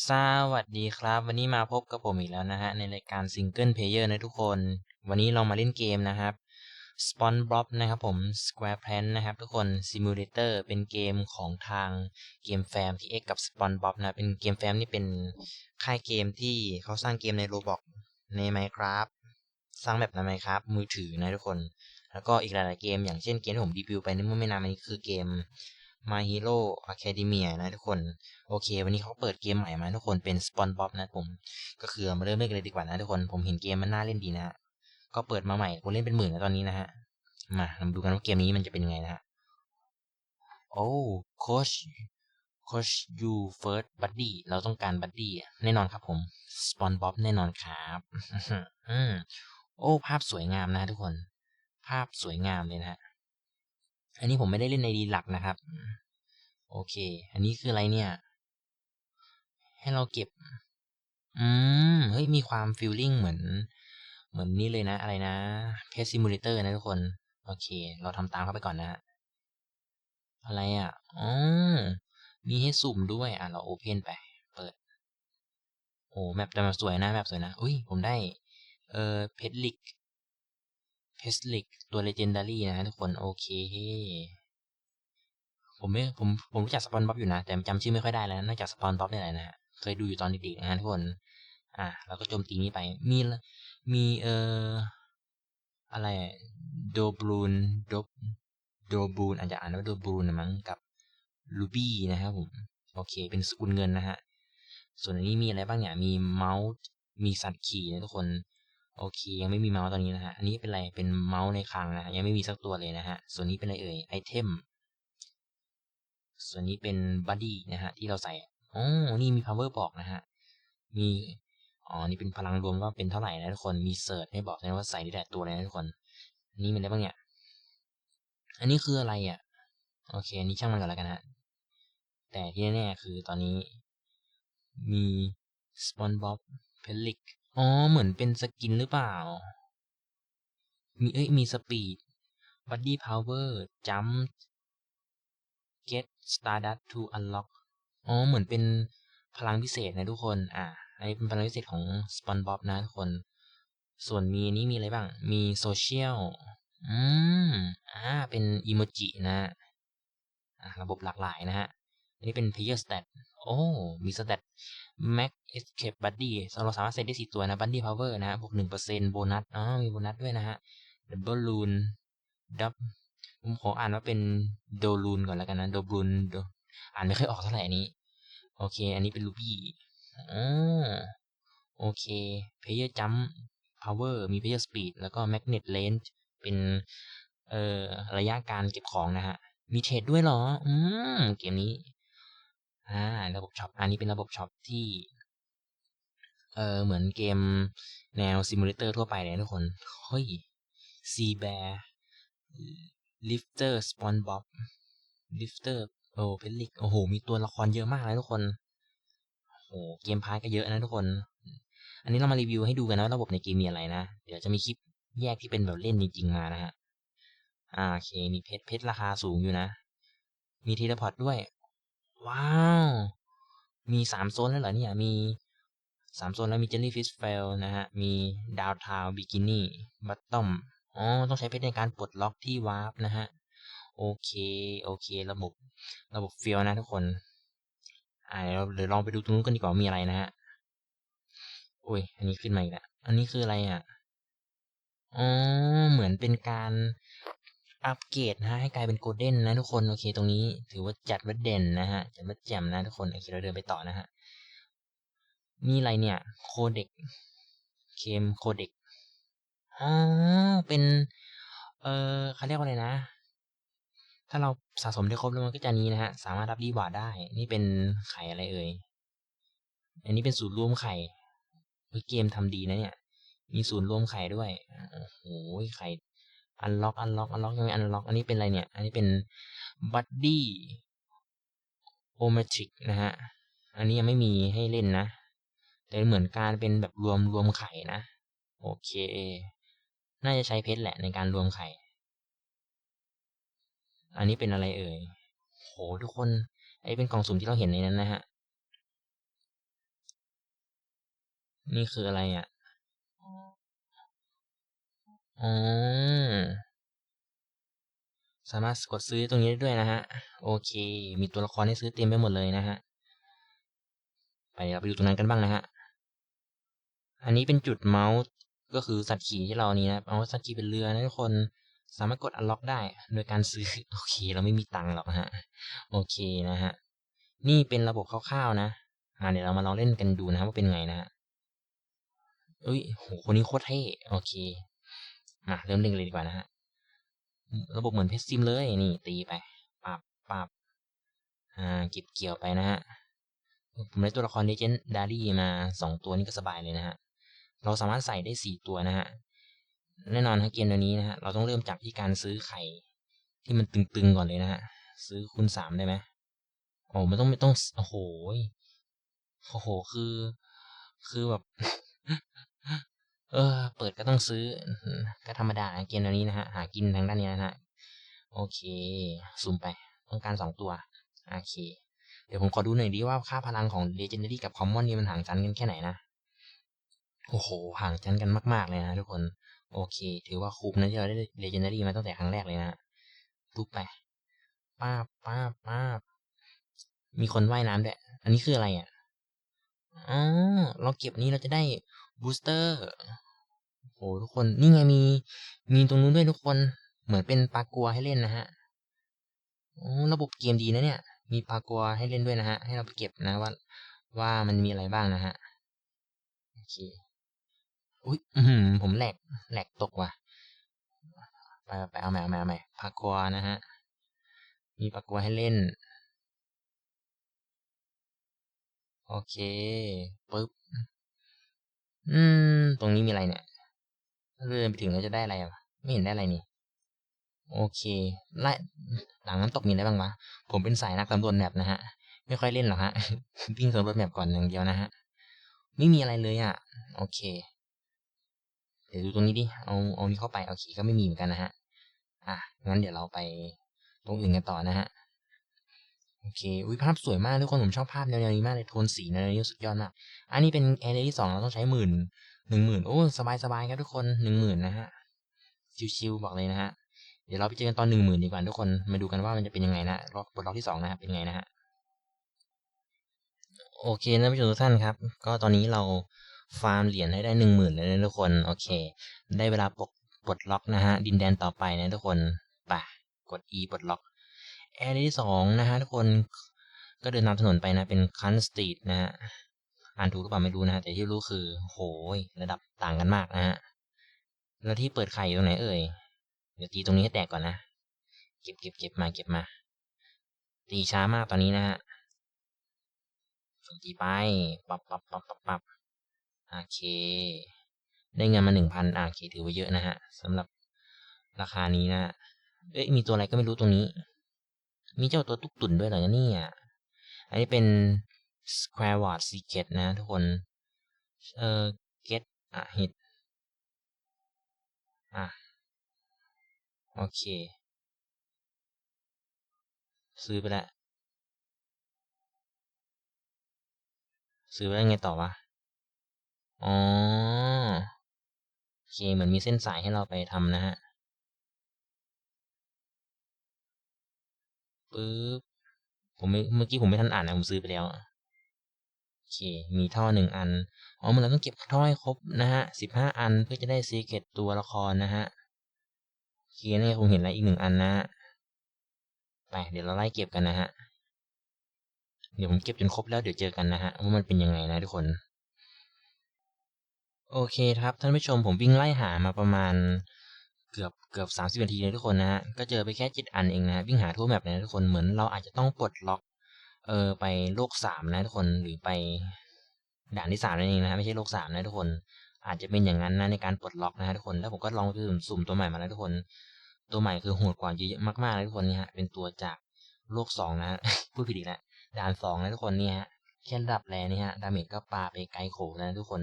สวัสดีครับ วันนี้มาพบกับผมอีกแล้วนะฮะ ในรายการซิงเกิลเพลเยอร์นะทุกคน วันนี้เรามาเล่นเกมนะครับ SpongeBob นะครับผม Square Plant นะครับทุกคน Simulator เป็นเกมของทางเกมแฟมที่ X กับ SpongeBob นะ เป็นเกมแฟมนี่เป็นค่ายเกมที่เขาสร้างเกมใน Roblox ใน Minecraft สร้างแบบใน Minecraft มือถือนะทุกคน แล้วก็อีกหลาย ๆ เกม อย่างเช่นเกมที่ผมรีวิวไปเมื่อไม่นานมานี้คือเกม My Hero Academia นะทุกคน โอเค วันนี้เขาเปิดเกมใหม่มาทุกคนเป็น SpongeBob นะผม ก็คือมาเริ่มเล่นกันเลยดีกว่านะทุกคน ผมเห็นเกมมันน่าเล่นดีนะ ก็เปิดมาใหม่คนเล่นเป็นหมื่นแล้วตอนนี้นะฮะ มาเรามาดูกันว่าเกมนี้มันจะเป็นยังไงนะฮะ โอ้โคชโคชยูเฟิร์สบัดดี้เราต้องการบัดดี้แน่นอนครับผม SpongeBob แน่นอนครับอืมโอ้ ภาพสวยงามนะทุกคน ภาพสวยงามเลยนะฮะ อันนี้ผมไม่ได้เล่นในดีหลักนะครับ โอเค อันนี้คืออะไรเนี่ย ให้เราเก็บ อืม เฮ้ย มีความฟีลลิ่งเหมือน เหมือนนี้เลยนะ อะไรนะเพจซิมูเลเตอร์นะทุกคน โอเค เราทำตามเข้าไปก่อนนะ อะไรอะ อ๋อ มีให้สุ่มด้วย อะ เราโอเพนไป เปิด โอ้แมปแต่มปสวยนะ แมปสวยนะ อุ้ย ผมได้ เอ่อ เพชรลิก เพชรลิกตัวเลเจนดารี่นะทุกคนโอเค ผมไม่ผมผมรู้จักสปอนบ๊อบอยู่นะ แต่จำชื่อไม่ค่อยได้แล้วนอกจากสปอนบ๊อบนี่แหละนะเคยดูอยู่ตอนเด็กๆนะทุกคน อะเราก็โจมตีนี้ไป มีมีเอ่ออะไรโดบลูนโดบโดบูนอาจจะอ่านว่าโดบูนนะมั้งกับลูบี้นะครับผมโอเค เป็นสกุลเงินนะฮะ ส่วนอันนี้มีอะไรบ้างเนี่ย มีเมาส์ มีสัตว์ขี่นะทุกคน โอเค ยังไม่มีเมาส์ตอนนี้นะฮะ อันนี้เป็นอะไร เป็นเมาส์ในคลังนะฮะยังไม่มีสักตัวเลยนะฮะ ส่วนนี้เป็นอะไรเอ่ย ไอเทม ส่วนนี้เป็นบัดดี้นะฮะ ที่เราใส่อ๋อนี่มี power บอกนะฮะ มี อ๋อ นี่เป็นพลังรวมว่าเป็นเท่าไหร่นะทุกคน มีเสิร์ชให้บอกนะว่าใส่ได้แต่ตัวเลยนะทุกคนนนี้เป็นอะไรบ้างเนี่ย อันนี้คืออะไรอะ โอเค อันนี้ช่างมันก่อนแล้วกันฮะ แต่ที่แน่ๆคือตอนนี้มี SpongeBob p e l i c อ๋อ เหมือนเป็นสกินหรือเปล่า มีเอ้ย มีสปีด Buddy Power Jump Get Stardust to Unlock อ๋อ เหมือนเป็นพลังพิเศษนะทุกคน อ่าอันนี้เป็นพลังพิเศษของ SpongeBob นะทุกคน ส่วนมีนี้มีอะไรบ้าง มีโซเชียล อืม อ่า เป็นอีโมจินะอ่าระบบหลากหลายนะฮะ อันนี้เป็น player stat โอ้ มี stat max escape buddy เราสามารถเซตได้สี่ตัวนะ buddy power นะฮะบวกหนึ่งเปอร์เซ็นต์โบนัสอ๋อมีโบนัสด้วยนะฮะ double loon ดับผมขออ่านว่าเป็นโดลูนก่อนแล้วกันนะโดบลูนอ่านไม่ค่อยออกเท่าไหร่นี้ โอเค อันนี้เป็นลูบี้อ๋อโอเค player jump power มี player speed แล้วก็ magnet range เป็นเอ่อระยะการเก็บของนะฮะ มีเทรดด้วยเหรอ อืม เกมนี้ อ่าระบบช็อปอันนี้เป็นระบบช็อปที่เออเหมือนเกมแนวซิมูเลเตอร์ทั่วไปเลยทุกคนเฮ้ยซีแบร์ลิฟเตอร์สปอนบ๊อบลิฟเตอร์โอ้เพลิกโอ้โห มีตัวละครเยอะมากเลยทุกคนโอ้เกมพาร์ก็เยอะนะทุกคน อันนี้เรามารีวิวให้ดูกันนะระบบในเกมมีอะไรนะ เดี๋ยวจะมีคลิปแยกที่เป็นแบบเล่นจริงๆมานะฮะ อ่าโอเค มีเพชรเพชรราคาสูงอยู่นะ มีทีละพอร์ตด้วย ว้าว มีสามโซนแล้วเหรอเนี่ย มีสามโซนแล้วมีเจลลี่ฟิชเฟลนะฮะ มีดาวทาวบิกินี่บัตตอมอ๋อ ต้องใช้เพชรในการปลดล็อกที่วาร์ปนะฮะ โอเค โอเค ระบบ ระบบเฟีลนะทุกคน อ่าเดี๋ยวเดี๋ยวลองไปดูตรงนู้นกันดีกว่ามีอะไรนะฮะโอ้ย อันนี้ขึ้นมาอีกแล้ว อันนี้คืออะไรอะ อ๋อ เหมือนเป็นการ อัปเกรดนะฮะให้กลายเป็นโกลเด้นนะทุกคนโอเคตรงนี้ถือว่าจัดว่าเด่นนะฮะจัดว่าแจ่มนะทุกคนโอเคเราเดินไปต่อนะฮะมีอะไรเนี่ยโคเด็กเคมโคเด็กอ๋อเป็น เออเขาเรียกว่าอะไรนะ ถ้าเราสะสมได้ครบแล้วมันก็จะนี้นะฮะสามารถรับรีวาร์ดได้ นี่เป็นไข่อะไรเอ่ยอันนี้เป็นศูนย์รวมไข่เฮ้ยเกมทำดีนะเนี่ย มีศูนย์รวมไข่ด้วยโอ้โหไข่ อันล็อกอันล็อกอันล็อกยังไม่อันล็อกอันนี้เป็นอะไรเนี่ย อันนี้เป็นบัดดี้โอเมตริกนะฮะ อันนี้ยังไม่มีให้เล่นนะ แต่เหมือนการเป็นแบบรวมรวมไข่นะ โอเค น่าจะใช้เพชรแหละในการรวมไข่ อันนี้เป็นอะไรเอ่ย โหทุกคน ไอ้เป็นกล่องสุ่มที่เราเห็นในนั้นนะฮะ นี่คืออะไรอะอ๋อ สามารถกดซื้อตรงนี้ได้ด้วยนะฮะ โอเค มีตัวละครให้ซื้อเต็มไปหมดเลยนะฮะ ไปเราไปดูตรงนั้นกันบ้างนะฮะ อันนี้เป็นจุดเมาส์ก็คือสัตว์ขี่ที่เรานี่นะเอาสัตว์ขี่เป็นเรือนะทุกคน สามารถกดอันล็อกได้ โดยการซื้อ โอเค เราไม่มีตังค์หรอกฮะ โอเคนะฮะ นี่เป็นระบบคร่าวๆนะ อ่าเดี๋ยวเรามาลองเล่นกันดูนะครับว่าเป็นไงนะฮะเอ้ยโหคนนี้โคตรเท่ โอเค มาเริ่มเล่นเลยดีกว่านะฮะ ระบบเหมือนเพชรซิมเลยนี่ตีไปปับปับอ่าเก็บเกี่ยวไปนะฮะผมได้ตัวละครเลเจนดารี่มาสองตัวนี่ก็สบายเลยนะฮะเราสามารถใส่ได้สี่ตัวนะฮะแน่นอนฮะเกมตัวนี้นะฮะเราต้องเริ่มจากที่การซื้อไข่ที่มันตึงๆก่อนเลยนะฮะซื้อคูณสามได้ไหมโอ้ไม่ต้องไม่ต้องโอ้โหโอ้โหคือ คือแบบ เออ เปิดก็ต้องซื้อ ก็ธรรมดาเกมตัวนี้นะฮะ หากินทางด้านนี้นะฮะ โอเค ซูมไป ต้องการสองตัว โอเค เดี๋ยวผมขอดูหน่อยดีว่าค่าพลังของ Legendary กับ Common นี่มันห่างกันกันแค่ไหนนะ โอ้โห ห่างกันกันมาก ๆ เลยนะทุกคน โอเค ถือว่าคุ้มนะที่เราได้ Legendary มาตั้งแต่ครั้งแรกเลยนะทุบไป ป้าป้าป้ามีคนว่ายน้ำด้วย อันนี้คืออะไรอะอ๋อเราเก็บนี้เราจะได้ บูสเตอร์โอ้ทุกคนนี่ไงมี มีตรงนู้นด้วยทุกคน เหมือนเป็นปลากัวให้เล่นนะฮะโอ้ระบบเกมดีนะเนี่ย มีปลากัวให้เล่นด้วยนะฮะ ให้เราไปเก็บนะว่า ว่ามันมีอะไรบ้างนะฮะโอเคอุ้ยอืมผมแหลกแหลกตกว่ะไปไปเอาใหม่เอาใหม่เอาใหม่ปลากัวนะฮะ มีปลากัวให้เล่น โอเคปึ๊บ อืม ตรงนี้มีอะไรเนี่ยเดินไปถึงแล้วจะได้อะไรอะ ไม่เห็นได้อะไรนี่ โอเคไล่หลังน้ำตกมีอะไรบ้างวะ ผมเป็นสายนักสำรวจแมปนะฮะ ไม่ค่อยเล่นหรอกฮะ วิ่งสำรวจแมปก่อนอย่างเดียวนะฮะ ไม่มีอะไรเลยอะ โอเค เดี๋ยวดูตรงนี้ดิ เอาเอานี้เข้าไป โอเค ก็ไม่มีเหมือนกันนะฮะ อะ งั้นเดี๋ยวเราไปตรงอื่นกันต่อนะฮะ โอเคอุ้ยภาพสวยมากทุกคนผมชอบภาพแนวนี้มากเลยโทนสีแนวนี้สุดยอดมาก อันนี้เป็นแอร์เรที่สองเราต้องใช้หมื่นหนึ่งหมื่นโอ้สบายๆครับทุกคนหนึ่งหมื่นนะฮะชิวๆบอกเลยนะฮะเดี๋ยวเราไปเจอกันตอนหนึ่งหมื่นดีกว่าทุกคนมาดูกันว่ามันจะเป็นยังไงนะรอบบทล็อกที่สองนะครับเป็นไงนะฮะโอเคนะผู้ชมทุกท่านครับ ก็ตอนนี้เราฟาร์มเหรียญให้ได้หนึ่งหมื่นแล้วนะทุกคนโอเค ได้เวลาปลดปลดล็อกนะฮะดินแดนต่อไปนะทุกคนไปกด E ปลดล็อก แอร์ที่สองนะฮะทุกคนก็เดินตามถนนไปนะ เป็นคันสตรีทนะฮะอ่านถูกหรือเปล่าไม่รู้นะฮะแต่ที่รู้คือโหยระดับต่างกันมากนะฮะแล้วที่เปิดไข่อยู่ตรงไหนเอ่ยเดี๋ยวตีตรงนี้ให้แตกก่อนนะเก็บเก็บเก็บมาเก็บมา ตีช้ามากตอนนี้นะฮะตีไปปับปับปับปับปับโอเค ได้เงินมาหนึ่งพันโอเคถือว่าเยอะนะฮะสำหรับราคานี้นะเอ้ยมีตัวอะไรก็ไม่รู้ตรงนี้ มีเจ้าตัวตุ๊กตุ่นด้วยเหรอเนี่ยอันนี้เป็น Square Word Secret นะทุกคน เอ่อ get อะ hit อะ โอเค ซื้อไปแล้ว ซื้อไปแล้วไงต่อวะ อ๋อ โอเค เหมือนมีเส้นสายให้เราไปทำนะฮะ ปึ๊บผมไม่เมื่อกี้ผมไม่ทันอ่านนะผมซื้อไปแล้วโอเค มีท่อหนึ่งอันอ๋อมันเราต้องเก็บท่อให้ครบนะฮะสิบห้าอันเพื่อจะได้ซีเกตตัวละครนะฮะโอเคนี่ผมเห็นแล้วอีกหนึ่งอันนะฮะไปเดี๋ยวเราไล่เก็บกันนะฮะเดี๋ยวผมเก็บจนครบแล้วเดี๋ยวเจอกันนะฮะว่ามันเป็นยังไงนะทุกคน โอเคครับท่านผู้ชมผมวิ่งไล่หามาประมาณ เกือบเกือบสามสิบนาทีเลยทุกคนนะฮะก็เจอไปแค่จ็ดอันเองนะวิ่งหาทั่วแมปนะทุกคนเหมือนเราอาจจะต้องปลดล็อกเออไปโลกสามนะทุกคนหรือไปด่านที่สามนั่นเองนะฮะไม่ใช่โลกสามนะทุกคน อาจจะเป็นอย่างนั้นนะในการปลดล็อกนะฮะทุกคนแล้วผมก็ลองสุ่มตัวใหม่มาแล้วทุกคน ตัวใหม่คือโหดกว่าเยอะมากๆเลยทุกคนนี่ฮะเป็นตัวจากโลกสองนะพูดผิดอีกแล้วด่านสองนะทุกคนนี่ฮะแค่ระดับแรงนี่ฮะดาเมจก็ปาไปไกลโขนะทุกคน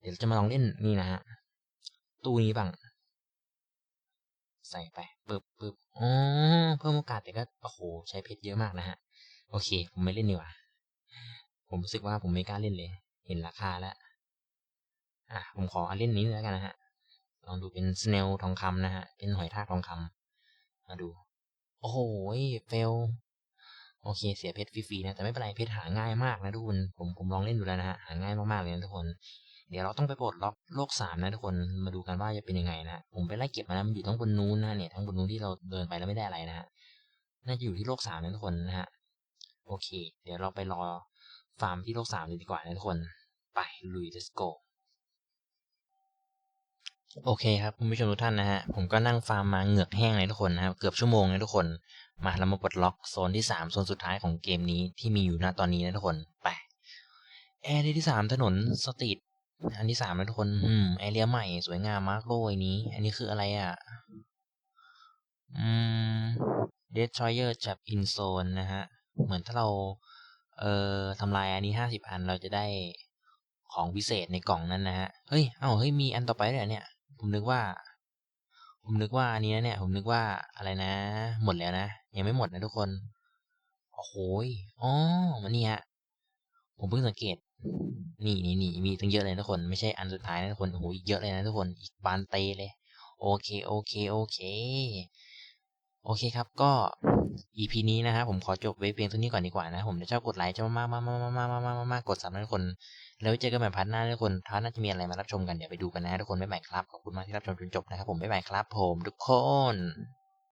เดี๋ยวจะมาลองเล่นนี่นะฮะตู้นี้บ้าง ใส่ไปปึ๊บปึ๊บอ๋อเพิ่มโอกาสแต่ก็โอ้โหใช้เพชรเยอะมากนะฮะ โอเค ผมไม่เล่นดีกว่า ผมรู้สึกว่าผมไม่กล้าเล่นเลย เห็นราคาแล้วอะผมขอเล่นนี้แล้วกันนะฮะลองดูเป็นสเนลทองคำนะฮะ เป็นหอยทากทองคำมาดู โอ้โหเฟลโอเค เสียเพชรฟรีๆนะ แต่ไม่เป็นไรเพชรหาง่ายมากนะทุกคน ผมผมลองเล่นดูแล้วนะฮะ หาง่ายมากๆเลยนะทุกคน เดี๋ยวเราต้องไปปลดล็อกโลกสามนะทุกคนมาดูกันว่าจะเป็นยังไงนะผมไปไล่เก็บมานะมันอยู่ทั้งบนนู้นนะเนี่ยทั้งบนนู้นที่เราเดินไปแล้วไม่ได้อะไรนะฮะน่าจะอยู่ที่โลกสามนะทุกคนนะฮะโอเค เดี๋ยวเราไปรอฟาร์มที่โลกสามเลยดีกว่านะทุกคนไปลุย let's go โอเคครับคุณผู้ชมทุกท่านนะฮะผมก็นั่งฟาร์มมาเหงือกแห้งเลยทุกคนนะครับเกือบชั่วโมงเลยทุกคน มาเรามาปลดล็อกโซนที่สามโซนสุดท้ายของเกมนี้ที่มีอยู่ณตอนนี้นะทุกคนไปแอร์ที่สามถนนสตรีท อันที่สามนะทุกคน อืมแอเรียใหม่สวยงามมากโลยนี้ อันนี้คืออะไรอะ อืม Destroyer Trap in Zone นะฮะ เหมือนถ้าเรา เอ่อทำลายอันนี้ห้าสิบอันเราจะได้ของพิเศษในกล่องนั้นนะฮะ เฮ้ย เอ้า เฮ้ย มีอันต่อไปด้วยเหรอเนี่ย ผมนึกว่า ผมนึกว่าอันนี้นะเนี่ย ผมนึกว่าอะไรนะ หมดแล้วนะ ยังไม่หมดนะทุกคน โอ้โหยอ๋อมันนี่ฮะ ผมเพิ่งสังเกต นี่นี่นี่มีตั้งเยอะเลยทุกคน ไม่ใช่อันสุดท้ายนะทุกคนโอ้โหเยอะเลยนะทุกคนอีกบานเตเลย โอเคโอเคโอเค โอเคครับก็ EP นี้นะครับผมขอจบไว้เพียงเท่านี้ก่อนดีกว่านะ ผมจะชอบกดไลค์จะมากมากมากมากมากมากมากมากกดซับนะทุกคน แล้วเจอกันใหม่พาร์ทหน้าทุกคนพาร์ทหน้าจะมีอะไรมารับชมกันเดี๋ยวไปดูกันนะทุกคนบ๊ายบายครับขอบคุณมากที่รับชมจนจบนะครับผมบ๊ายบายครับ ผมทุกคน